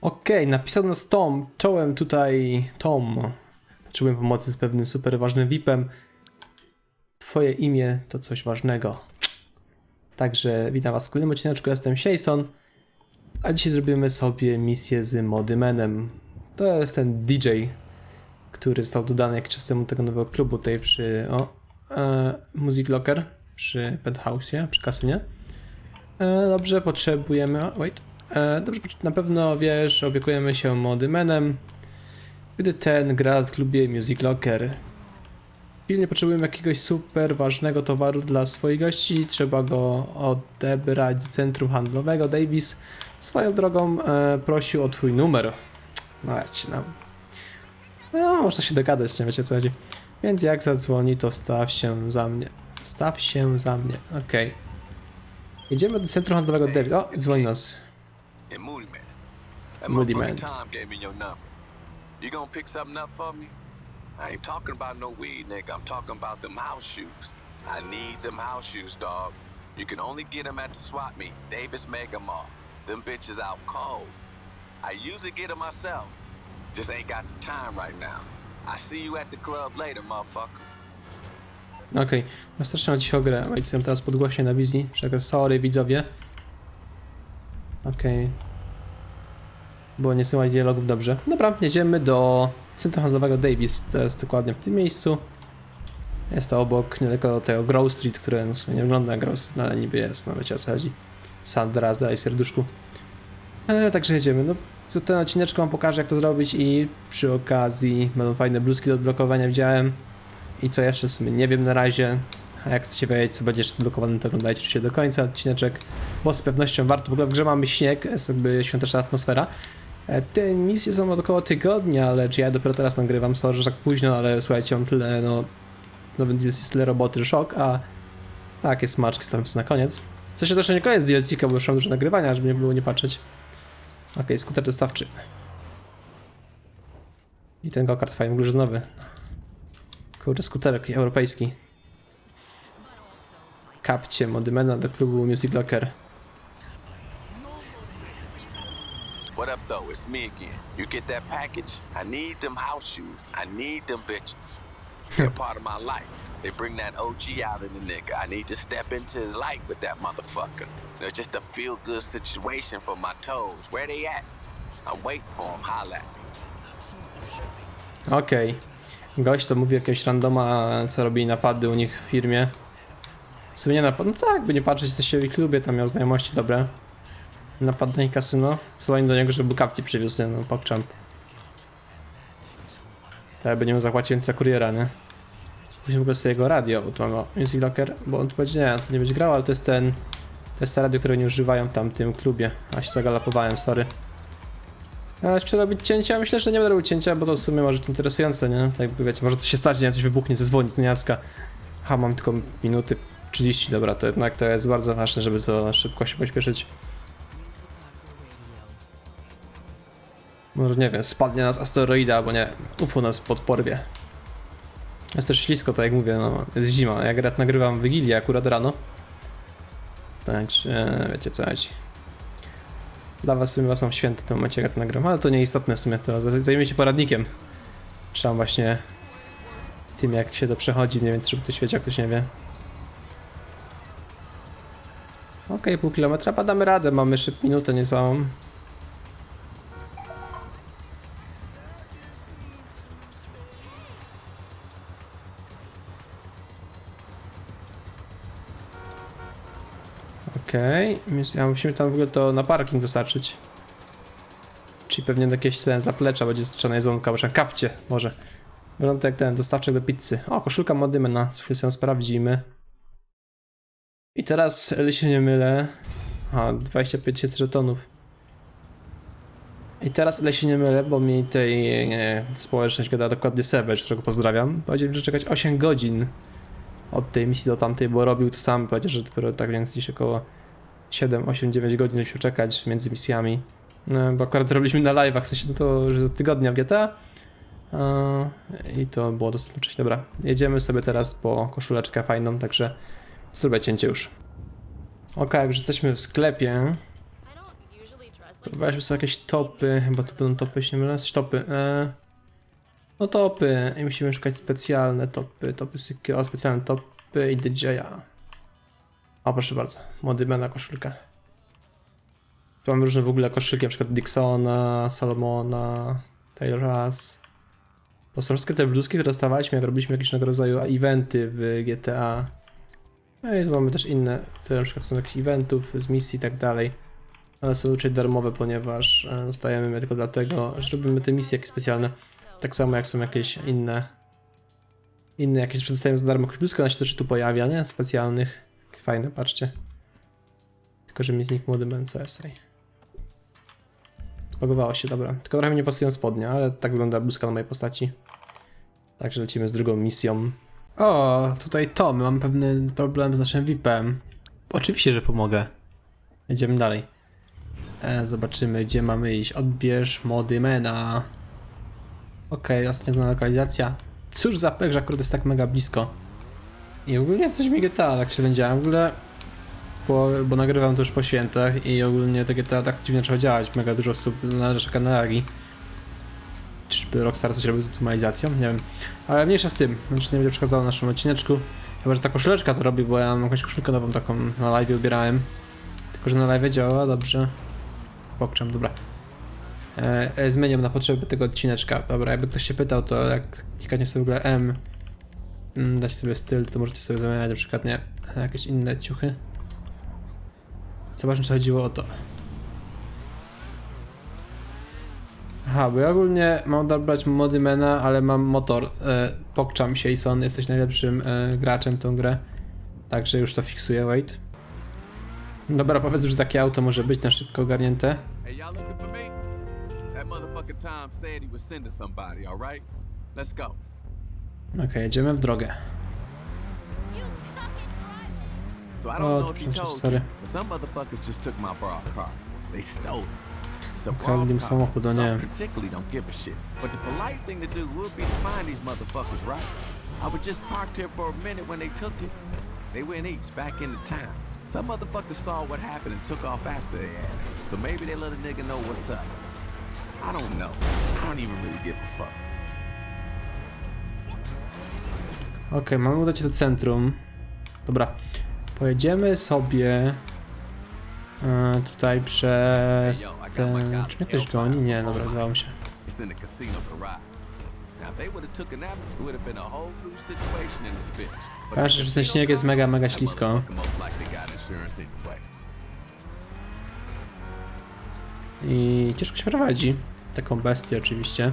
Okej, napisał nas Tom. Czołem tutaj Tom. Potrzebuję pomocy z pewnym super ważnym VIPem. Twoje imię to coś ważnego. Także witam was w kolejnym odcineczku, jestem Jason. A dzisiaj zrobimy sobie misję z Modymenem. To jest ten DJ, który został dodany jakiś czas temu tego nowego klubu tutaj przy o, e, Music Locker przy Penthouse'ie, przy kasynie. E, dobrze, potrzebujemy. Wait. E, dobrze, na pewno wiesz, opiekujemy się Modymenem, gdy ten gra w klubie Music Locker. Pilnie potrzebujemy jakiegoś super ważnego towaru dla swoich gości. Trzeba go odebrać z centrum handlowego. Davis swoją drogą e, prosił o twój numer. No, wiecie, no. No, można się dogadać, nie wiecie co chodzi. Więc jak zadzwoni, to staw się za mnie. Staw się za mnie. Okej. Jedziemy do centrum handlowego Davis. O, dzwoni nas. And Moody Man. That Moody Man. Tom gave me your number. You gonna pick something up for me? I ain't talking about no weed, nigga. I'm talking about them house shoes. I need them house shoes, dog. You can only get them at the swap meet, Davis Mega Mall. Them bitches out cold. I usually get them myself. Just ain't got the time right now. I see you at the club later, motherfucker. Okej, okay. strasznie cicho grę. Wait, teraz podgłośnie na wizji. Przekaz, sorry widzowie. Okej. Było nie słychać dialogów, dobrze. Dobra, jedziemy do centrum handlowego Davis. To jest dokładnie w tym miejscu. Jest to obok, niedaleko tego Grove Street, które no, nie wygląda jak Grove Street, no, ale niby jest, no wiecie o co chodzi. Sandra, dalej w serduszku. E, także jedziemy. No, to ten odcineczek wam pokażę jak to zrobić i przy okazji będą fajne bluzki do odblokowania, widziałem. I co jeszcze w sumie nie wiem na razie. A jak chcecie wiedzieć, co będzie jeszcze to oglądajcie oczywiście do końca odcineczek, bo z pewnością warto. W ogóle w grze mamy śnieg, jest jakby świąteczna atmosfera. E, Te misje są od około tygodnia, ale czy ja dopiero teraz nagrywam, sorry, że tak późno, ale słuchajcie, mam tyle, no, nowym DLC jest tyle roboty, szok, a takie smaczki stawiam na koniec. Sensie to jeszcze nie koniec DLC, bo już mam dużo nagrywania, żeby nie było nie patrzeć. Okej, skuter dostawczy. I ten go-kart fajny, w ogóle nowy. Kurde, skuterek europejski. Kapcie Modymena do klubu Music Locker. What up, though? It's me again. You get that package? I need them house shoes. I need them bitches. They're part of my life. They bring that OG out in the nigga. I need to step into the light with that motherfucker. It's just a feel-good situation for my toes. Where they at? I'm waiting for them. Holla at me. Okej. Gość co mówi jakiegoś randoma, co robi napady u nich w firmie. W sumie nie napad. No tak, by nie patrzeć, jesteście w ich klubie, tam miał znajomości dobre. Napad na kasyno. Słuchaj do niego, żeby kapci przywiózł, no pokczam. Tak, by nie mu zapłacić więcej za kuriera, nie? Później w ogóle sobie jego radio, bo tu mamy Music Locker, bo on tu będzie, nie, to nie będzie grał, ale to jest ten... To jest to radio, które nie używają w tamtym klubie. A się zagalapowałem, sorry. A jeszcze robić cięcia? Myślę, że nie będę robił cięcia, bo to w sumie może to interesujące, nie? Tak jakby wiecie, może coś się stać, nie? Coś wybuchnie, zadzwoni z niejacka. Ha, mam tylko minuty 30, dobra, to jednak to jest bardzo ważne, żeby to szybko się pośpieszyć. Może nie wiem, spadnie nas asteroida, albo nie, UFO nas podporwie. Jest też ślisko, tak jak mówię, no, jest zima. Ja akurat nagrywam Wigilię akurat rano. Także wiecie co chodzi. Dla was was mam święty w tym momencie, jak to nagram, ale to nieistotne w sumie, to zajmie się poradnikiem. Tam właśnie tym, jak się to przechodzi, mniej więcej, żeby ktoś wiedział, jak ktoś nie wie. Okej, pół kilometra, badamy radę, mamy szybko minutę niecałą. Okej, więc ja musimy tam w ogóle to na parking dostarczyć. Czyli pewnie do jakieś ten zaplecza będzie zaczęła jedzonka, może kapcie, może. Wygląda jak ten dostawczek do pizzy. O, koszulka Modymena, sobie ją sprawdzimy. I teraz, ile się nie mylę... A, 25 tysięcy żetonów. I teraz, ile się nie mylę, bo mi tej nie, społeczność gada dokładnie Sebecz, którego pozdrawiam, powiedział mi, że czekać 8 godzin od tej misji do tamtej, bo robił to sam, powiedział, że dopiero tak więc gdzieś około 7, 8, 9 godzin musiał czekać między misjami. No, bo akurat robiliśmy na live'ach, w sensie no to że tygodnia w GTA. I to było dosyć wcześnie. Dobra, jedziemy sobie teraz po koszuleczkę fajną, także zrobię cięcie już. Ok, już jesteśmy w sklepie. To weźmy sobie jakieś topy, chyba tu będą topy, jeśli nie mylę, topy. E, no topy, i musimy szukać specjalne topy, topy syki, o specjalne topy i DJ-a. O, proszę bardzo, młody na koszulkę. Tu mamy różne w ogóle koszulki, na przykład Dixona, Salomona, Taylor Russ. To są wszystkie te bluzki, które dostawaliśmy, jak robiliśmy jakieś rodzaju eventy w GTA. No i mamy też inne, które na przykład są jakieś eventów z misji i tak dalej. Ale są raczej darmowe, ponieważ e, dostajemy je tylko dlatego, że robimy te misje jakieś specjalne. Tak samo jak są jakieś inne. Inne jakieś, że dostajemy za darmo bluzkę, ona się też tu pojawia, nie? Specjalnych. Fajne, patrzcie. Tylko, że mi z nich młody Ben CSA. Spagowało się, dobra. Tylko trochę mi nie pasują spodnie, ale tak wygląda bluzka na mojej postaci. Także lecimy z drugą misją. O, tutaj Tom, mam pewny problem z naszym VIP-em. Oczywiście, że pomogę. Jedziemy dalej. E, zobaczymy, gdzie mamy iść. Odbierz mody Mena. Okej, ostatnia znana lokalizacja. Cóż za pech, że akurat jest tak mega blisko. I ogólnie coś mi GTA tak się lędziałem. W ogóle, bo, bo nagrywam to już po świętach i ogólnie te GTA tak dziwnie trzeba działać. Mega dużo osób narzeka na lagi. Czyżby Rockstar coś robił z optymalizacją? Nie wiem. Ale mniejsza z tym. Znaczy nie będzie przekazało naszym odcineczku. Chyba, że ta koszuleczka to robi, bo ja mam jakąś koszulkę nową taką na live ubierałem. Tylko, że na live działa, dobrze. Pokrzem, dobra. E, e, zmieniam na potrzeby tego odcineczka. Dobra, jakby ktoś się pytał, to jak klikacie sobie w ogóle M, mm, dać sobie styl, to możecie sobie zamieniać na przykład, nie, jakieś inne ciuchy. Zobaczmy, czy chodziło o to. Aha, bo ja ogólnie mam dobrać mody mena, ale mam motor. E, pokczam się i son, jesteś najlepszym e, graczem w tą grę. Także już to fiksuję, wait. Dobra, powiedz, że takie auto może być na szybko ogarnięte. Hey, y'all looking for me? That motherfucker Tom said he was sending somebody, alright? Let's go. Okej, jedziemy w drogę. You suck at driving. So I don't Oh, know if he I'm so told sorry. you, but some motherfuckers just took my borrowed car. They stole it. It's a Ukradli borrowed im car, samochód, o I nie. particularly don't give a shit. But the polite thing to do would be to find these motherfuckers, right? I was just parked here for a minute when they took it. They went east, back into town. Some motherfuckers saw what happened and took off after their ass. So maybe they let a nigga know what's up. I don't know. I don't even really give a fuck. Okej, mamy udać się do centrum. Dobra. Pojedziemy sobie e, tutaj przez ten... Czy mnie ktoś goni? Nie, dobra, udało mi się. Patrz, że ten śnieg jest mega, mega ślisko. I ciężko się prowadzi. Taką bestię oczywiście.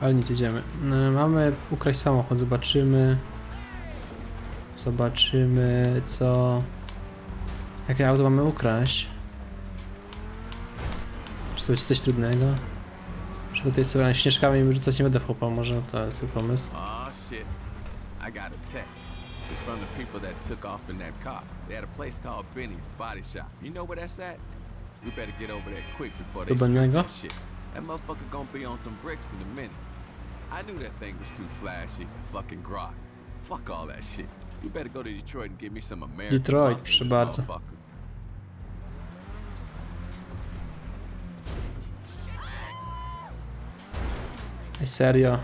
Ale nic, jedziemy. E, Mamy ukraść samochód, zobaczymy. Zobaczymy co... Jakie auto mamy ukraść? Czy to będzie coś trudnego? Przygotuję sobie śnieżkami i rzucać nie będę w chłopa, może to jest zły pomysł. Oh shit. I got a text. It's from the people that took off in that car. They had a place called Benny's Body Shop. You know where that's at? We better get over there quick before they strip that shit. That motherfucker gonna be on some bricks in a minute. I knew that thing was too flashy. Fucking grog. Fuck all that shit. You better go to Detroit and me some American Detroit, proszę bardzo. Ej, serio.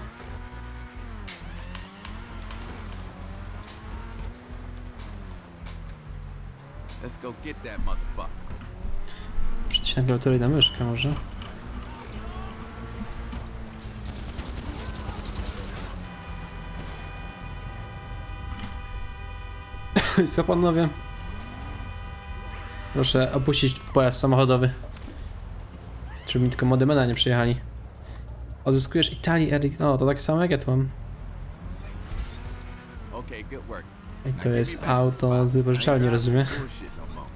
Let's go get that motherfucker. Klawiaturę na myszkę może. Co panowie? Proszę opuścić pojazd samochodowy. Żeby mi tylko modemena nie przyjechali. Odzyskujesz Italii, Erik. No, to tak samo jak ja tu mam. I to jest auto z wypożyczalni, rozumiem. no more.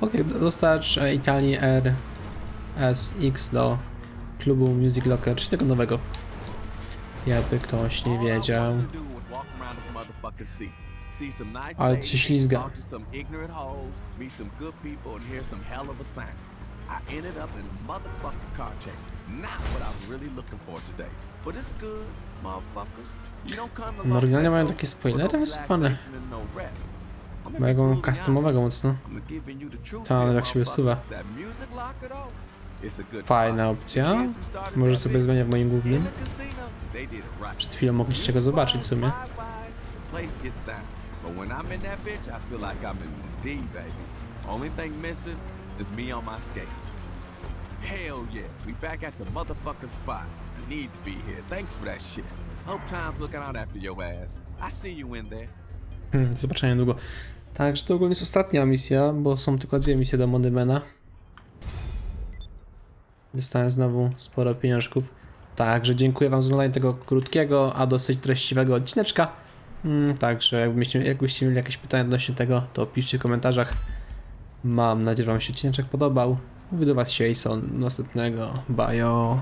Okej, dostarcz e, Italii RSX do klubu Music Locker, czyli tego nowego. Jakby ktoś nie wiedział. See some nice Ale się ślizga. talk to some ignorant hoes, meet some good people, and hear some hell of a sounds. I ended up in a motherfucking car chase. Not what I was really looking for today. But it's good, motherfuckers. You don't come to Los oryginalnie mają Santos takie spoilery no wysypane. relaxation and no rest. I'm gonna Mojego be brutally customowego honest. mocno. I'm giving you the truth Ta, here, jak się wysuwa. motherfuckers. That music locker, though, it's a good Fajna spot. opcja. The kids who started Może that sobie bitch zmienię w moim in głównym. the casino, they did it right. Przed chwilą mogliście go zobaczyć w sumie. Gets down. But when I'm in that bitch, I feel like I'm in D, baby. Only thing missing is me on my skates. Hell yeah, we back at the motherfucking spot. Need to be here. Thanks for that shit. Hope time's looking out after your ass. I see you in there. Hmm, zobaczenia niedługo. Także to ogólnie jest ostatnia misja, bo są tylko dwie misje do Mondymena. Dostałem znowu sporo pieniążków. Także dziękuję wam za oglądanie tego krótkiego, a dosyć treściwego odcineczka. Mm, także jakbyście, jakbyście mieli jakieś pytania odnośnie tego, to piszcie w komentarzach. Mam nadzieję, że wam się odcineczek podobał. Do was Jason następnego. Bajo.